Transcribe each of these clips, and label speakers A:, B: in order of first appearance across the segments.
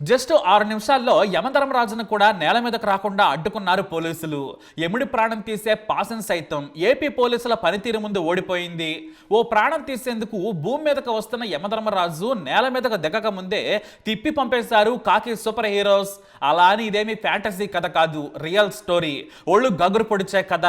A: Just ఆరు నిమిషాల్లో యమధర్మరాజును కూడా నేల మీదకు రాకుండా అడ్డుకున్నారు పోలీసులు. ఎముడి ప్రాణం తీసే పాసన్ సైతం ఏపీ పోలీసుల పనితీరు ముందు ఓడిపోయింది. ఓ ప్రాణం తీసేందుకు భూమి మీదకు వస్తున్న యమధర్మరాజు నేల మీదకు దిగక ముందే తిప్పి పంపేశారు కాకి సూపర్ హీరోస్. అలా అని ఇదేమి ఫ్యాంటసీ కథ కాదు రియల్ స్టోరీ. ఒళ్ళు గగురు పొడిచే కథ.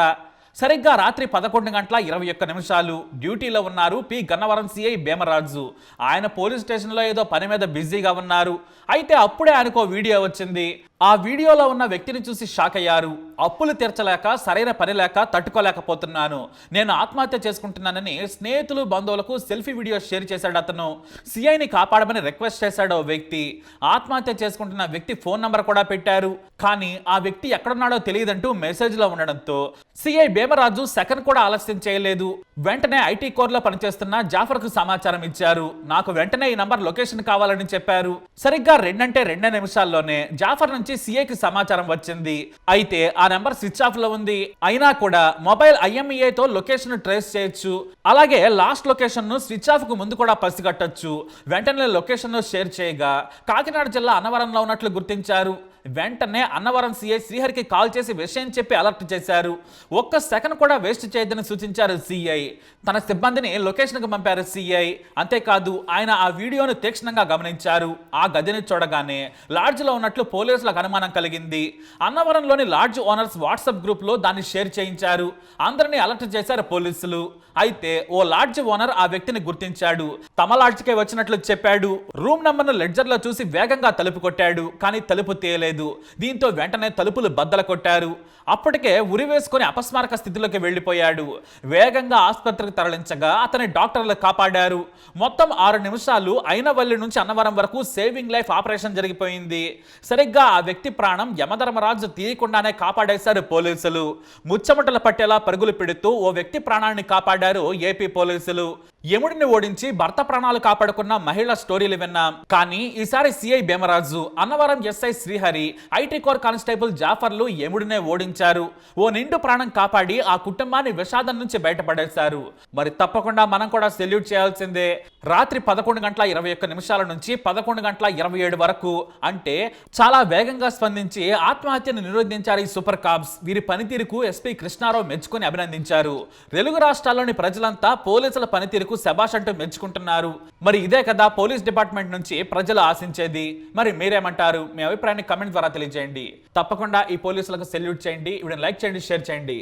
A: సరిగ్గా రాత్రి పదకొండు గంటల ఇరవై ఒక్క నిమిషాలు డ్యూటీలో ఉన్నారు పి గన్నవరం సిఐ భీమరాజు. ఆయన పోలీస్ స్టేషన్లో ఏదో పని మీద బిజీగా ఉన్నారు. అయితే అప్పుడే ఆయనకు వీడియో వచ్చింది. ఆ వీడియోలో ఉన్న వ్యక్తిని చూసి షాక్ అయ్యారు. అప్పులు తీర్చలేక సరైన పని లేక తట్టుకోలేకపోతున్నాను. నేను ఆత్మహత్య చేసుకుంటున్నానని స్నేహితులు బంధువులకు సెల్ఫీ వీడియో షేర్ చేశాడు అతను. సిఐని కాపాడమని రిక్వెస్ట్ చేశాడు ఓ వ్యక్తి. ఆత్మహత్య చేసుకుంటున్న వ్యక్తి ఫోన్ నంబర్ కూడా పెట్టారు. కానీ ఆ వ్యక్తి ఎక్కడున్నాడో తెలియదంటూ మెసేజ్లో ఉండడంతో సిఐ భీమరాజు సెకండ్ కూడా ఆలస్యం చేయలేదు. వెంటనే ఐటీ కోర్లో పనిచేస్తున్న జాఫర్కు సమాచారం ఇచ్చారు. నాకు వెంటనే ఈ నంబర్ లొకేషన్ కావాలని చెప్పారు. సరిగ్గా రెండంటే రెండే నిమిషాల్లోనే జాఫర్ నుంచి సిఐకి సమాచారం వచ్చింది. అయితే ఆ నెంబర్ స్విచ్ ఆఫ్లో ఉంది. అయినా కూడా మొబైల్ IMEI తో లొకేషన్ ట్రేస్ చేయొచ్చు. అలాగే లాస్ట్ లొకేషన్ను స్విచ్ ఆఫ్కు ముందు కూడా పసిగట్టొచ్చు. వెంటనే లొకేషన్ను షేర్ చేయగా కాకినాడ జిల్లా అన్నవరంలో ఉన్నట్లు గుర్తించారు. వెంటనే అన్నవరం సిఐ శ్రీహరికి కాల్ చేసి విషయం చెప్పి అలర్ట్ చేశారు. ఒక్క సెకండ్ కూడా వేస్ట్ చేయొద్దని సూచించారు సిఐ. తన సిబ్బందిని లొకేషన్కి పంపారు సిఐ. అంతేకాదు ఆయన ఆ వీడియోను తీక్షణంగా గమనించారు. ఆ గదిని చూడగానే లాడ్జ్లో ఉన్నట్లు పోలీసులకు అనుమానం కలిగింది. అన్నవరంలోని లాడ్జ్ ఓనర్స్ వాట్సాప్ గ్రూప్లో దాన్ని షేర్ చేయించారు. అందరినీ అలర్ట్ చేశారు పోలీసులు. అయితే ఓ లాడ్జ్ ఓనర్ ఆ వ్యక్తిని గుర్తించాడు. తమ లాడ్జ్కే వచ్చినట్లు చెప్పాడు. రూమ్ నంబర్ను లెడ్జర్లో చూసి వేగంగా తలుపు కొట్టాడు. కానీ తలుపు లేదు. దీంతో వెంటనే తలుపులు బద్దల కొట్టారు. అప్పటికే ఉరి వేసుకొని అపస్మారక స్థితిలోకి వెళ్ళిపోయాడు. వేగంగా ఆసుపత్రికి తరలించగా అతని డాక్టర్లు కాపాడారు. మొత్తం ఆరు నిమిషాలు అయినవల్లి నుంచి అన్నవరం వరకు సేవింగ్ లైఫ్ ఆపరేషన్ జరిగిపోయింది. సరిగ్గా ఆ వ్యక్తి ప్రాణం యమధర్మరాజు తీయకుండానే కాపాడేశారు పోలీసులు. ముచ్చమటలు పట్టేలా పరుగులు పెడుతూ ఓ వ్యక్తి ప్రాణాన్ని కాపాడారు ఏపీ పోలీసులు. యముడిని ఓడించి భర్త ప్రాణాలు కాపాడుకున్న మహిళ స్టోరీలు విన్నాం. కానీ ఈసారి CI Bhimaraju Annavaram SI Srihari IT core constable జాఫర్లు యముడినే ఓడించారు. ఓ నిండు ప్రాణం కాపాడి ఆ కుటుంబాన్ని విషాదం నుంచి బయటపడేశారు. మరి తప్పకుండా మనం కూడా సెల్యూట్ చేయాల్సిందే. రాత్రి పదకొండు గంటల ఇరవై ఒక్క నిమిషాల నుంచి పదకొండు గంటల ఇరవై ఏడు వరకు అంటే చాలా వేగంగా స్పందించి ఆత్మహత్యను నిరోధించారు ఈ సూపర్ కాబ్స్ వీరి పనితీరుకు ఎస్పీ కృష్ణారావు మెచ్చుకొని అభినందించారు. తెలుగు రాష్ట్రాల్లోని ప్రజలంతా పోలీసుల పనితీరుకు శబాష్ అంటూ మెచ్చుకుంటున్నారు. మరి ఇదే కదా పోలీస్ డిపార్ట్మెంట్ నుంచి ప్రజలు ఆశించేది. మరి మీరేమంటారు? మీ అభిప్రాయాన్ని కమెంట్ ద్వారా తెలియజేయండి. తప్పకుండా ఈ పోలీసులకు సెల్యూట్ చేయండి. వీడిని లైక్ చేయండి షేర్ చేయండి.